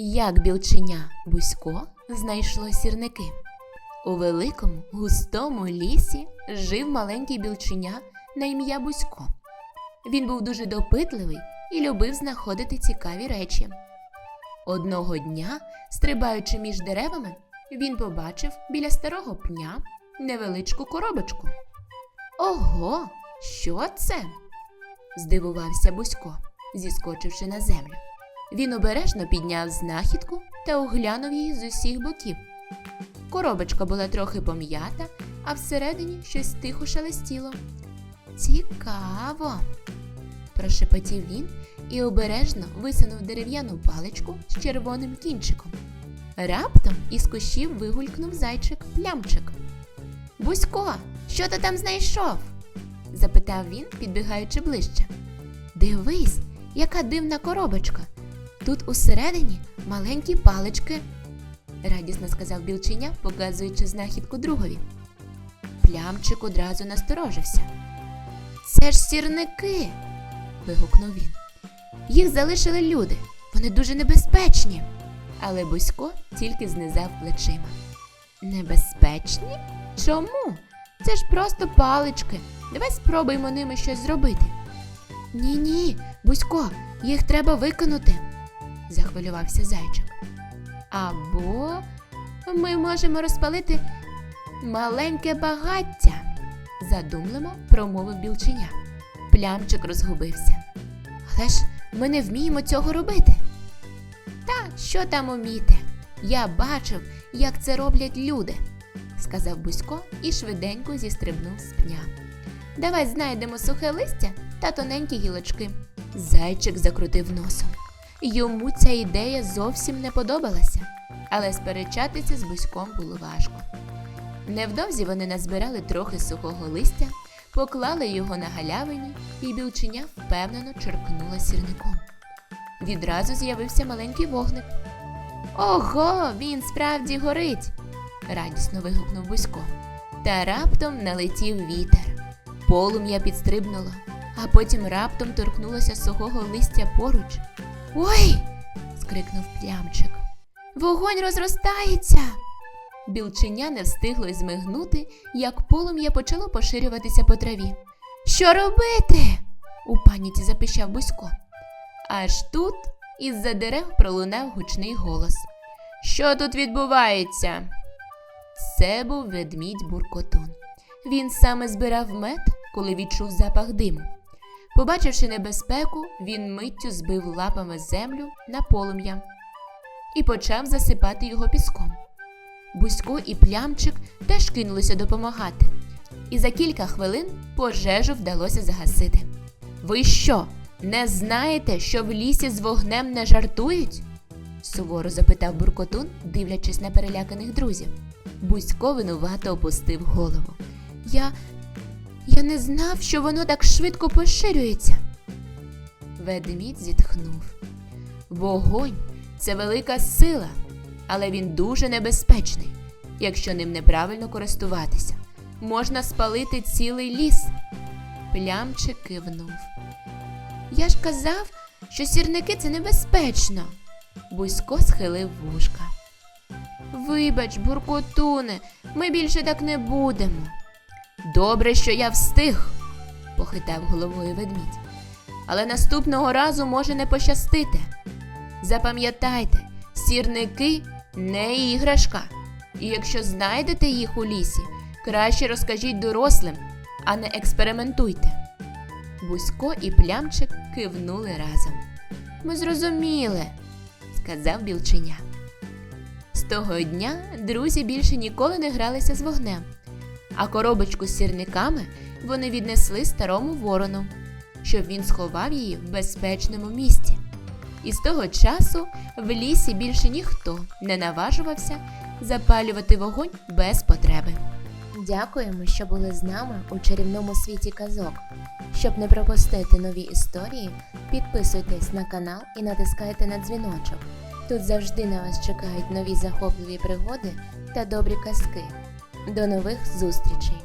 Як білченя Бусько знайшло сірники. У великому густому лісі жив маленький білченя на ім'я Бусько. Він був дуже допитливий і любив знаходити цікаві речі. Одного дня, стрибаючи між деревами, він побачив біля старого пня невеличку коробочку. Ого, що це? здивувався Бусько, зіскочивши на землю. Він обережно підняв знахідку та оглянув її з усіх боків. Коробочка була трохи пом'ята, а всередині щось тихо шелестіло. Цікаво. прошепотів він і обережно висунув дерев'яну паличку з червоним кінчиком. Раптом із кущів вигулькнув зайчик плямчик. Бусько, що ти там знайшов? запитав він, підбігаючи ближче. Дивись, яка дивна коробочка. Тут усередині маленькі палички, радісно сказав білченя, показуючи знахідку другові. Плямчик одразу насторожився. Це ж сірники. вигукнув він. Їх залишили люди. Вони дуже небезпечні. Але Бусько тільки знизав плечима. Небезпечні? Чому? Це ж просто палички. Давай спробуємо ними щось зробити. Ні, ні, Бусько, їх треба викинути, захвилювався зайчик. Або ми можемо розпалити маленьке багаття, задумливо промовив білченя. Плямчик розгубився. Але ж ми не вміємо цього робити. Та що там уміти? Я бачив, як це роблять люди, сказав Бусько і швиденько зістрибнув з пня. Давай знайдемо сухе листя та тоненькі гілочки. Зайчик закрутив носом. Йому ця ідея зовсім не подобалася, але сперечатися з Буськом було важко. Невдовзі вони назбирали трохи сухого листя, поклали його на галявині, і білченя впевнено черкнула сірником. Відразу з'явився маленький вогник. Ого, він справді горить. радісно вигукнув Бусько. Та раптом налетів вітер. Полум'я підстрибнуло, а потім раптом торкнулося сухого листя поруч. Ой. скрикнув плямчик. Вогонь розростається. Білченя не встигло змигнути, як полум'я почало поширюватися по траві. Що робити? у паніці запищав Бусько. Аж тут із-за дерев пролунав гучний голос. Що тут відбувається? Це був ведмідь Буркотун. Він саме збирав мед, коли відчув запах диму. Побачивши небезпеку, він миттю збив лапами землю на полум'я і почав засипати його піском. Бусько і плямчик теж кинулися допомагати, і за кілька хвилин пожежу вдалося загасити. Ви що, не знаєте, що в лісі з вогнем не жартують? суворо запитав Буркотун, дивлячись на переляканих друзів. Бусько винувато опустив голову. Я. Я не знав, що воно так швидко поширюється. Ведмідь зітхнув. Вогонь це велика сила, але він дуже небезпечний, якщо ним неправильно користуватися. Можна спалити цілий ліс. Плямчик кивнув. Я ж казав, що сірники це небезпечно. Бусько схилив вушка. Вибач, буркотуне, ми більше так не будемо. Добре, що я встиг, похитав головою ведмідь. Але наступного разу може не пощастити. Запам'ятайте, сірники не іграшка. І якщо знайдете їх у лісі, краще розкажіть дорослим, а не експериментуйте. Бусько і плямчик кивнули разом. Ми зрозуміли, сказав білченя. З того дня друзі більше ніколи не гралися з вогнем, а коробочку з сірниками вони віднесли старому ворону, щоб він сховав її в безпечному місці. І з того часу в лісі більше ніхто не наважувався запалювати вогонь без потреби. Дякуємо, що були з нами у чарівному світі казок. Щоб не пропустити нові історії, підписуйтесь на канал і натискайте на дзвіночок. Тут завжди на вас чекають нові захопливі пригоди та добрі казки. До нових зустрічей!